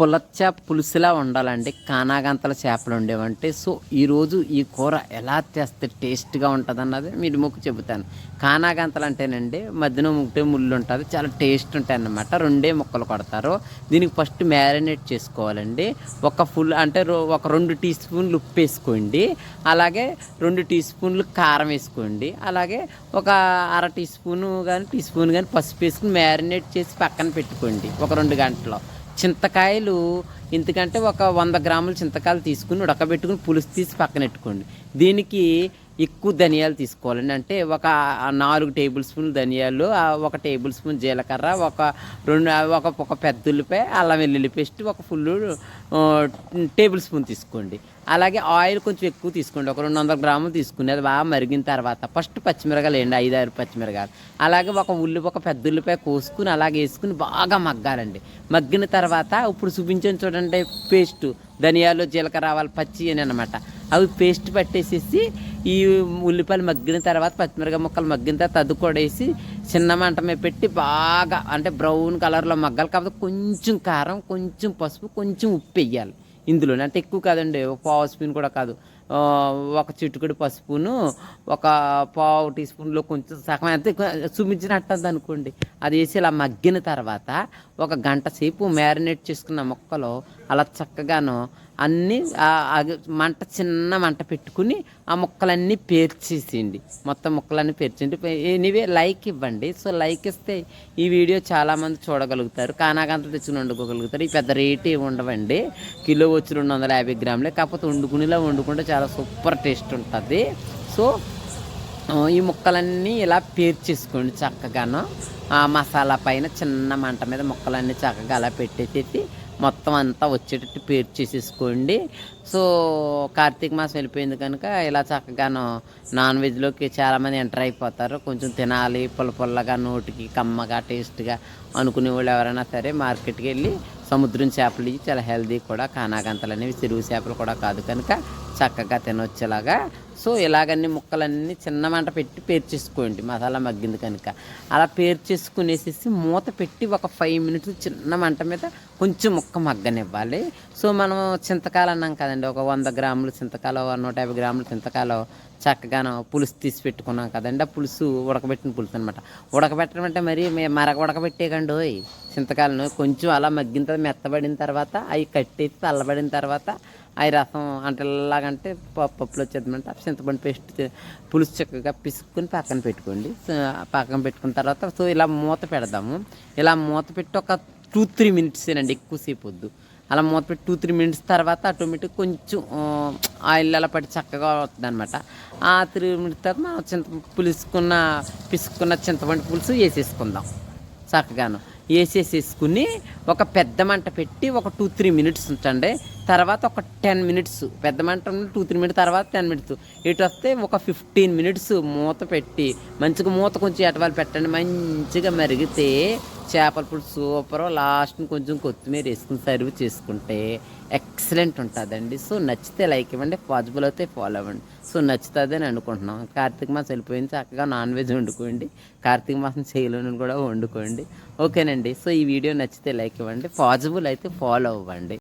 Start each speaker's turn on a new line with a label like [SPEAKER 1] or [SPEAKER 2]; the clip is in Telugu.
[SPEAKER 1] పులచ్చ పులుసులా ఉండాలండి. కానాగంతల చేపలు ఉండేవంటే. సో ఈరోజు ఈ కూర ఎలా చేస్తే టేస్ట్గా ఉంటుంది అన్నది మీరు మొక్కు చెబుతాను. కానాగంతలు అంటేనండి మధ్యన ముగ్గుటే ముళ్ళు ఉంటుంది చాలా టేస్ట్ ఉంటాయి అన్నమాట రెండే ముక్కలు కొడతారు. దీనికి ఫస్ట్ మ్యారినేట్ చేసుకోవాలండి. ఒక ఫుల్ అంటే రో- ఒక రెండు టీ స్పూన్లు ఉప్పు వేసుకోండి. అలాగే రెండు టీ స్పూన్లు కారం వేసుకోండి. అలాగే ఒక అర టీ స్పూను కానీ టీ స్పూన్ కానీ పసుపు వేసుకుని మ్యారినేట్ చేసి పక్కన పెట్టుకోండి. ఒక రెండు గంటలు. చింతకాయలు ఎందుకంటే ఒక వంద గ్రాముల చింతకాయలు తీసుకుని ఉడకబెట్టుకుని పులుసు తీసి పక్కన పెట్టుకోండి. దీనికి ఎక్కువ ధనియాలు తీసుకోవాలండి. అంటే ఒక నాలుగు టేబుల్ స్పూన్ ధనియాలు ఒక టేబుల్ స్పూన్ జీలకర్ర ఒక రెండు ఒక ఒక పెద్ద ఉల్లిపాయ అల్లం వెల్లుల్లి పేస్ట్ ఒక ఫుల్ టేబుల్ స్పూన్ తీసుకోండి. అలాగే ఆయిల్ కొంచెం ఎక్కువ తీసుకోండి. ఒక రెండు వందల గ్రాములు తీసుకుని అది బాగా మరిగిన తర్వాత ఫస్ట్ పచ్చిమిరకాయలు వేయండి ఐదు ఆరు పచ్చిమిరకాయలు అలాగే ఒక ఉల్లి ఒక పెద్ద ఉల్లిపాయ కోసుకుని అలాగే వేసుకుని బాగా మగ్గాలండి. మగ్గిన తర్వాత ఇప్పుడు చూపించండి చూడండి పేస్ట్ ధనియాలు జీలకర్ర ఆవాలు పచ్చి అని అనమాట అవి పేస్ట్ పట్టేసేసి ఈ ఉల్లిపాయలు మగ్గిన తర్వాత పచ్చిమిరకాయ ముక్కలు మగ్గిన తర్వాత అది కూడా వేసి చిన్న మంట మీద పెట్టి బాగా అంటే బ్రౌన్ కలర్లో మగ్గాలి. కాకపోతే కొంచెం కారం కొంచెం పసుపు కొంచెం ఉప్పు వేయాలి ఇందులో అంటే ఎక్కువ కాదండి ఒక పావు స్పూన్ కూడా కాదు. ఒక చిట్టుకుడు పసుపును ఒక పావు టీ స్పూన్లో కొంచెం సగం అంతే చూపించినట్టు అనుకోండి. అది వేసి ఇలా మగ్గిన తర్వాత ఒక గంట సేపు మ్యారినేట్ చేసుకున్న ముక్కలు అలా చక్కగాను అన్నీ మంట చిన్న మంట పెట్టుకుని ఆ ముక్కలన్నీ పేర్చేసేయండి. మొత్తం ముక్కలన్నీ పేర్చండి ఎనీవే లైక్ ఇవ్వండి. సో లైక్ ఇస్తే ఈ వీడియో చాలామంది చూడగలుగుతారు. కానాకంత తెచ్చుకుని వండుకోగలుగుతారు. ఈ పెద్ద రేట్ ఉండవండి. కిలో వచ్చి రెండు వందల యాభై గ్రాములే. కాకపోతే వండుకునేలా వండుకుంటే చాలా సూపర్ టేస్ట్ ఉంటుంది. సో ఈ ముక్కలన్నీ ఇలా పేర్చేసుకోండి చక్కగాను. ఆ మసాలా పైన చిన్న మంట మీద ముక్కలన్నీ చక్కగా అలా పెట్టేసేసి మొత్తం అంతా వచ్చేటట్టు పేరు చేసేసుకోండి. సో కార్తీక మాసం వెళ్ళిపోయింది కనుక ఇలా చక్కగాను నాన్ వెజ్లోకి చాలామంది ఎంటర్ అయిపోతారు. కొంచెం తినాలి పుల్ల పుల్లగా నోటికి కమ్మగా టేస్ట్గా అనుకునే వాళ్ళు ఎవరైనా సరే మార్కెట్కి వెళ్ళి సముద్రం చేపలు ఇవి చాలా హెల్దీ కూడా కానాగంతలు అనేవి చెరువు చేపలు కూడా కాదు కనుక చక్కగా తినొచ్చేలాగా సో ఇలాగన్ని ముక్కలన్నీ చిన్న మంట పెట్టి పేర్చేసుకోండి మసాలా మగ్గింది కనుక. అలా పేర్చేసుకునేసేసి మూత పెట్టి ఒక ఫైవ్ మినిట్స్ చిన్న మంట మీద కొంచెం ముక్క మగ్గనివ్వాలి. సో మనం చింతకాయలు అన్నాం కదండి ఒక వంద గ్రాములు చింతకాయలు ఒక నూట యాభై గ్రాములు చింతకాయలు చక్కగాను పులుసు తీసి పెట్టుకున్నాం కదండి. ఆ పులుసు ఉడకబెట్టిన పులుసు అనమాట ఉడకబెట్టడం అంటే మరి మరగ ఉడకబెట్టేయకండి ఓయ్. చింతకాయలను కొంచెం అలా మగ్గిన తర్వాత మెత్తబడిన తర్వాత అవి కట్టేసి చల్లబడిన తర్వాత అవి రసం అంటే ఎలాగంటే ప- పప్పులో వచ్చేద్దామంటే ఆ చింతపండు పేస్ట్ పులుసు చక్కగా పిసుక్కుని పక్కన పెట్టుకోండి. పక్కన పెట్టుకున్న తర్వాత సో ఇలా మూత పెడదాము. ఇలా మూత పెట్టి ఒక టూ త్రీ మినిట్స్ అండి ఎక్కువసేపు వద్దు. అలా మూత పెట్టి టూ త్రీ మినిట్స్ తర్వాత ఆటోమేటిక్ కొంచెం ఆ, ఆయిల్ అలా పడి చక్కగా అవుతుంది అనమాట ఆ త్రీ మినిట్స్ తర్వాత మనం చింత పులుసుకున్న పిసుకున్న చింతపండు పులుసు వేసేసుకుందాం చక్కగాను. వేసేసేసుకుని ఒక పెద్ద మంట పెట్టి ఒక టూ త్రీ మినిట్స్ ఉంచండి. తర్వాత ఒక టెన్ మినిట్స్. పెద్ద మంట టూ త్రీ మినిట్స్ తర్వాత టెన్ మినిట్స్. ఇటు వస్తే ఒక ఫిఫ్టీన్ మినిట్స్ మూత పెట్టి మంచిగా మూత కొంచెం ఎటవాలు పెట్టండి. మంచిగా మరిగితే చేపల పులుసు సూపర్ లాస్ట్ కొంచెం కొత్తిమీర వేసుకుని సర్వ్ చేసుకుంటే ఎక్సలెంట్ ఉంటుందండి. సో నచ్చితే లైక్ ఇవ్వండి. పాజిబుల్ అయితే ఫాలో అవ్వండి. సో నచ్చుతుంది అని అనుకుంటున్నాం. కార్తీక మాసం వెళ్ళిపోయింది. చక్కగా నాన్ వెజ్ వండుకోండి. కార్తీక మాసం చేయలేని కూడా వండుకోండి. ఓకేనండి సో ఈ వీడియో నచ్చితే లైక్ ఇవ్వండి. పాజిబుల్ అయితే ఫాలో అవ్వండి.